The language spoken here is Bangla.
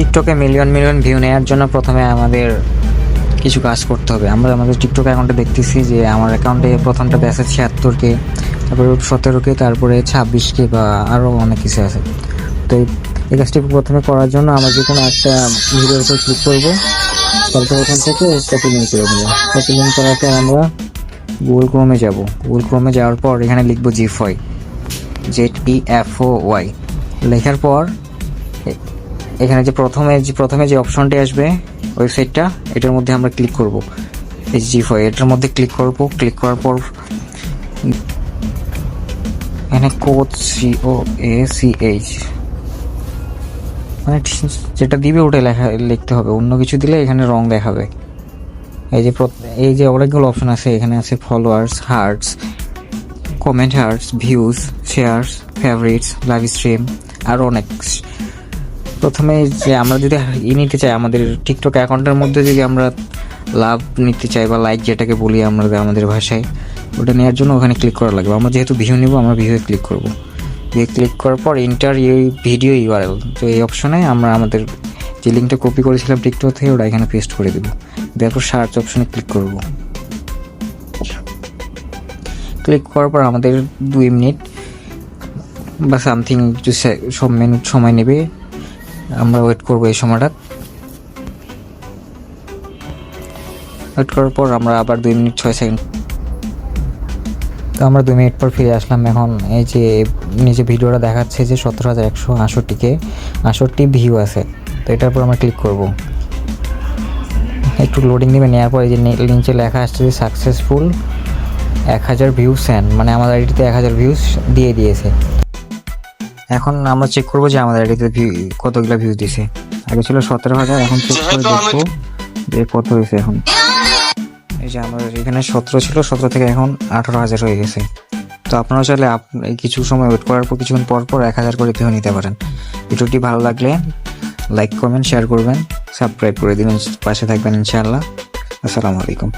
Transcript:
টিকটকে মিলিয়ন মিলিয়ন ভিউ নেওয়ার জন্য প্রথমে আমাদের কিছু কাজ করতে হবে। আমরা আমাদের টিকটক অ্যাকাউন্টে দেখতেছি যে আমার অ্যাকাউন্টে প্রথমটাতে আছে ছিয়াত্তর কে তারপরে সতেরো কে তারপরে ছাব্বিশ কে বা আরও অনেক কিছু আছে। তো এই- কাজটি প্রথমে করার জন্য আমরা যে কোনো একটা ভিডিওর উপর ক্লিক করব। তারপর ওখান থেকে কপি লিঙ্ক করে দেবো কপি লিঙ্ক করার পর আমরা গুগল ক্রোমে যাব। গুগল ক্রোমে যাওয়ার পর এখানে লিখব zefoy Z E F O Y লেখার পর এখানে যে প্রথমে যে প্রথমে যে অপশনটি আসবে ওয়েবসাইটটা, এটার মধ্যে আমরা ক্লিক করব। এই জি ফাই এটার মধ্যে ক্লিক করব। ক্লিক করার পর এখানে code C O A C H মানে যেটা দিবে ওটা লেখা লিখতে হবে। অন্য কিছু দিলে এখানে রং দেখাবে। এই যে এই যে অনেকগুলো অপশন আছে। এখানে আছে followers hearts comment hearts views shares favourites live stream আরও অনেক। প্রথমে যে আমরা যদি ই নিতে চাই, আমাদের টিকটক অ্যাকাউন্টের মধ্যে যদি আমরা লাভ নিতে চাই বা লাইক যেটাকে বলি আমরা আমাদের ভাষায়, ওটা নেওয়ার জন্য ওখানে ক্লিক করা লাগবে। আমরা যেহেতু ভিউ নিব, আমরা ভিউয়ে ক্লিক করব। ভিউ ক্লিক করার পর ইন্টার এই ভিডিও ইউআরএল তো এই অপশনে আমরা আমাদের যে লিঙ্কটা কপি করেছিলাম টিকটক থেকে, ওটা এখানে পেস্ট করে দেবো। তারপর সার্চ অপশনে ক্লিক করব। ক্লিক করার পর আমাদের দুই মিনিট বা সামথিং কিছু সব মিনিট সময় নেবে। আমরা ওয়েট করব এই সময়টা। ওয়েট করার পর আমরা আবার দুই মিনিট ছয় সেকেন্ড তো আমরা দুই মিনিট পর ফিরে আসলাম এখন। এই যে নিচে ভিডিওটা দেখাচ্ছে যে সতেরো হাজার একশো আষট্টিকে আষট্টি ভিউ আছে। তো এটার উপর আমরা ক্লিক করব। একটু লোডিং নেবে নেওয়ার পর এই যে নিচে লেখা আসছে যে সাকসেসফুল এক হাজার ভিউজ সেন্ড মানে আমাদের আইডিতে এক হাজার ভিউস দিয়ে দিয়েছে। এখন আমরা চেক করব যে আমাদের আইডিতে কতগুলো ভিউ দিছে। আগে ছিল সতেরো হাজার এখন চেক করে দেখব যে কত হয়েছে এখন? এই যে আমাদের এখানে সতেরো ছিল সতেরো থেকে এখন আঠারো হাজার হয়ে গেছে। তো আপনারা চাইলে আপ- এই কিছু সময় ওয়েট করার পর কিছুক্ষণ পর পর এক হাজার করে ভিউ নিতে পারেন। ভিডিওটি ভালো লাগলে লাইক করবেন শেয়ার করবেন। সাবস্ক্রাইব করে দিবেন। পাশে থাকবেন ইনশাআল্লাহ। আসসালামু আলাইকুম।